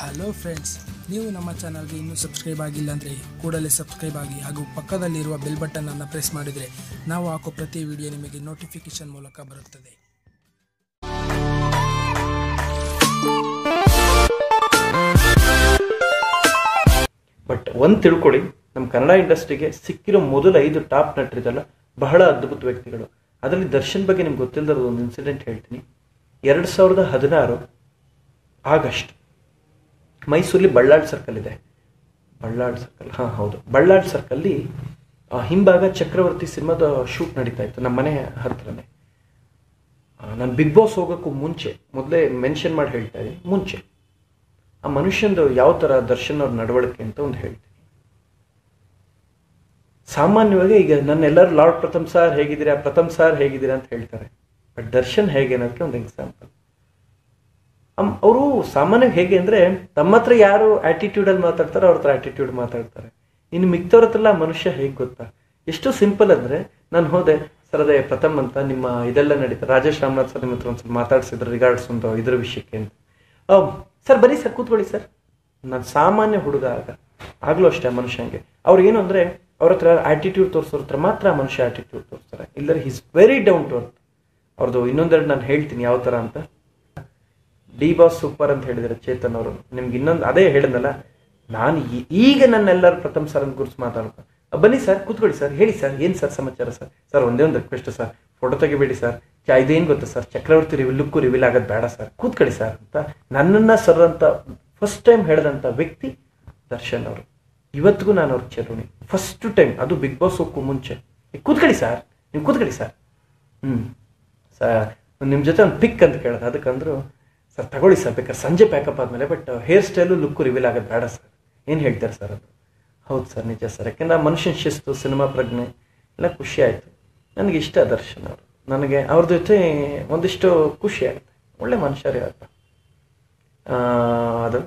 Hello friends ನೀವು ನಮ್ಮ ಚಾನಲ್ಗೆ ಇನ್ನೂ ಸಬ್ಸ್ಕ್ರೈಬ್ ಆಗಿಲ್ಲ ಅಂದರೆ ಕೂಡಲೇ ಸಬ್ಸ್ಕ್ರೈಬ್ ಆಗಿ ಹಾಗೂ ಪಕ್ಕದಲ್ಲಿರುವ ಬೆಲ್ ಬಟನ್ ಅನ್ನು ಪ್ರೆಸ್ ಮಾಡಿದರೆ ನಾವು ಹಾಕೋ ಪ್ರತಿ ವಿಡಿಯೋ ನಿಮಗೆ ನೋಟಿಫಿಕೇಶನ್ ಮೂಲಕ ಬರುತ್ತದೆ. ಬಟ್ ಒಂದು ತಿಳ್ಕೊಳ್ಳಿ ನಮ್ಮ ಕನ್ನಡ ಇಂಡಸ್ಟ್ರಿಗೆ ಸಿಕ್ಕಿರೋ ಮೊದಲ ಐದು ಟಾಪ್ ನಟರಿದಲ್ಲ ಬಹಳ ಅದ್ಭುತ ವ್ಯಕ್ತಿಗಳು. ಅದರಲ್ಲಿ ದರ್ಶನ್ ಬಗ್ಗೆ ನಿಮ್ಗೆ ಗೊತ್ತಿಲ್ಲದ ಒಂದು ಇನ್ಸಿಡೆಂಟ್ ಹೇಳ್ತೀನಿ. ಎರಡು ಸಾವಿರದ ಹದಿನಾರು ಆಗಸ್ಟ್ ಮೈಸೂರಲ್ಲಿ ಬಳ್ಳಾಳ್ ಸರ್ಕಲ್ ಇದೆ. ಬಳ್ಳಾಳ್ ಸರ್ಕಲ್ ಹಾಂ, ಹೌದು. ಬಳ್ಳಾಳ್ ಸರ್ಕಲ್ಲಿ ಹಿಂಭಾಗ ಚಕ್ರವರ್ತಿ ಸಿನಿಮಾದ ಶೂಟ್ ನಡೀತಾ ಇತ್ತು ನಮ್ಮ ಮನೆ ಹತ್ರನೇ ನಾನು ಬಿಗ್ ಬಾಸ್ ಹೋಗೋಕ್ಕೂ ಮುಂಚೆ, ಮೊದಲೇ ಮೆನ್ಷನ್ ಮಾಡಿ ಹೇಳ್ತಾ ಇದ್ದೀನಿ, ಮುಂಚೆ. ಆ ಮನುಷ್ಯಂದು ಯಾವ ಥರ ದರ್ಶನ್ ಅವ್ರ ನಡವಳಿಕೆ ಅಂತ ಒಂದು ಹೇಳ್ತೀನಿ. ಸಾಮಾನ್ಯವಾಗಿ ಈಗ ನನ್ನೆಲ್ಲರೂ ಲಾರ್ಡ್ ಪ್ರಥಮ್ ಸಾರ್ ಹೇಗಿದ್ದೀರಾ, ಪ್ರಥಮ್ ಸಾರ್ ಹೇಗಿದ್ದೀರಾ ಅಂತ ಹೇಳ್ತಾರೆ. ಬಟ್ ದರ್ಶನ್ ಹೇಗೆ ಅನ್ನೋದಕ್ಕೆ ಒಂದು ಎಕ್ಸಾಂಪಲ್ ಅವರು ಸಾಮಾನ್ಯವಾಗಿ ಹೇಗೆ ಅಂದ್ರೆ ತಮ್ಮ ಹತ್ರ ಯಾರು ಆಟಿಟ್ಯೂಡ್ ಅಲ್ಲಿ ಮಾತಾಡ್ತಾರೋ ಅವ್ರ ಹತ್ರ ಆಟಿಟ್ಯೂಡ್ ಮಾತಾಡ್ತಾರೆ. ಇನ್ನು ಮಿಕ್ತವ್ರ ಹತ್ರ ಮನುಷ್ಯ ಹೇಗೆ ಗೊತ್ತಾ? ಎಷ್ಟು ಸಿಂಪಲ್ ಅಂದ್ರೆ ನಾನು ಹೋದೆ, ಸರ್, ಅದೇ ಪ್ರಥಮ್ ಅಂತ ನಿಮ್ಮ ಇದೆಲ್ಲ ನಡೀತಾರೆ ರಾಜೇಶ್ ರಾಮನಾಥ್ ಸರ್ ನಿಮ್ಮ ಹತ್ರ ಒಂದ್ಸಲ ಮಾತಾಡ್ಸಿದ್ರು ರಿಗಾರ್ಡ್ಸ್ ಒಂದು ಇದ್ರ ವಿಷಯಕ್ಕೆ ಅಂತ. ಸರ್ ಬರೀ ಸರ್, ಕೂತ್ಕೊಳ್ಳಿ ಸರ್. ನಾನು ಸಾಮಾನ್ಯ ಹುಡುಗ ಆಗ, ಆಗ್ಲೂ ಅಷ್ಟೇ ಮನುಷ್ಯಂಗೆ ಅವ್ರು ಏನು ಅಂದ್ರೆ ಅವ್ರ ಹತ್ರ ಆಟಿಟ್ಯೂಡ್ ತೋರಿಸೋರ ಹತ್ರ ಮಾತ್ರ ಮನುಷ್ಯ ಆಟಿಟ್ಯೂಡ್ ತೋರಿಸ್ತಾರೆ. ಇಲ್ಲದ್ರೆ is very down to earth ಅವ್ರದ್ದು ಇನ್ನೊಂದೆರಡು ನಾನು ಹೇಳ್ತೀನಿ ಯಾವ ಥರ ಅಂತ. ಡಿ ಬಾಸ್ ಸೂಪರ್ ಅಂತ ಹೇಳಿದ್ರು ಚೇತನ್ ಅವರು. ನಿಮ್ಗೆ ಇನ್ನೊಂದು ಅದೇ ಹೇಳಿದ್ನಲ್ಲ ನಾನು ಈಗ ಈಗ ನನ್ನೆಲ್ಲರೂ ಪ್ರಥಮ ಸರ್ ಅಂತ ಗುರುತು ಮಾತಾಡೋದು ಅ, ಬನ್ನಿ ಸರ್ ಕೂತ್ಕೊಳ್ಳಿ ಸರ್ ಹೇಳಿ ಸರ್ ಏನು ಸರ್ ಸಮಾಚಾರ ಸರ್ ಸರ್ ಒಂದೇ ಒಂದು ರಿಕ್ವೆಸ್ಟ್ ಸರ್ ಫೋಟೋ ತೆಗಿಬೇಡಿ ಸರ್ ಚಾ ಇದೇನು ಗೊತ್ತಾ ಸರ್ ಚಕ್ರವರ್ತಿ ರಿವಿ ಲುಕ್ಕು ರಿವೀಲ್ ಆಗೋದು ಬೇಡ ಸರ್ ಕೂತ್ಕೊಳ್ಳಿ ಸರ್ ಅಂತ. ನನ್ನನ್ನ ಸರ್ ಅಂತ ಫಸ್ಟ್ ಟೈಮ್ ಹೇಳಿದಂಥ ವ್ಯಕ್ತಿ ದರ್ಶನ್ ಅವರು. ಇವತ್ತಿಗೂ ನಾನು ಅವ್ರ ಚಿರುಣಿ ಫಸ್ಟ್ ಟೈಮ್ ಅದು ಬಿಗ್ ಬಾಸ್ ಹೋಗಕ್ಕೂ ಮುಂಚೆ. ಕೂತ್ಕೊಳ್ಳಿ ಸರ್ ನೀವು ಕೂತ್ಕೊಳ್ಳಿ ಸರ್ ಹ್ಞೂ ಸರ್ ನಿಮ್ಮ ಜೊತೆ ಒಂದು ಪಿಕ್ ಅಂತ ಕೇಳಿದೆ. ಅದಕ್ಕಂದ್ರು ಸರ್, ತಗೊಳ್ಳಿ ಸರ್, ಬೇಕಾದ್ರೆ ಸಂಜೆ ಪ್ಯಾಕಪ್ ಆದಮೇಲೆ but hair style look reveal ಆಗೋದು ಬೇಡ ಸರ್. ಏನು ಹೇಳ್ತಾರೆ ಸರ್ ಅದು? ಹೌದು ಸರ್, ನಿಜ ಸರ್. ಯಾಕೆಂದ್ರೆ ಮನುಷ್ಯನ ಶಿಸ್ತು ಸಿನಿಮಾ ಪ್ರಜ್ಞೆ ಎಲ್ಲ ಖುಷಿ ಆಯಿತು. ನನಗೆ ಇಷ್ಟ ದರ್ಶನ್ ಅವರು. ನನಗೆ ಅವ್ರ ಜೊತೆ ಒಂದಿಷ್ಟು ಖುಷಿ ಆಗುತ್ತೆ ಒಳ್ಳೆ ಮನುಷ್ಯರೇ ಆತ ಅದು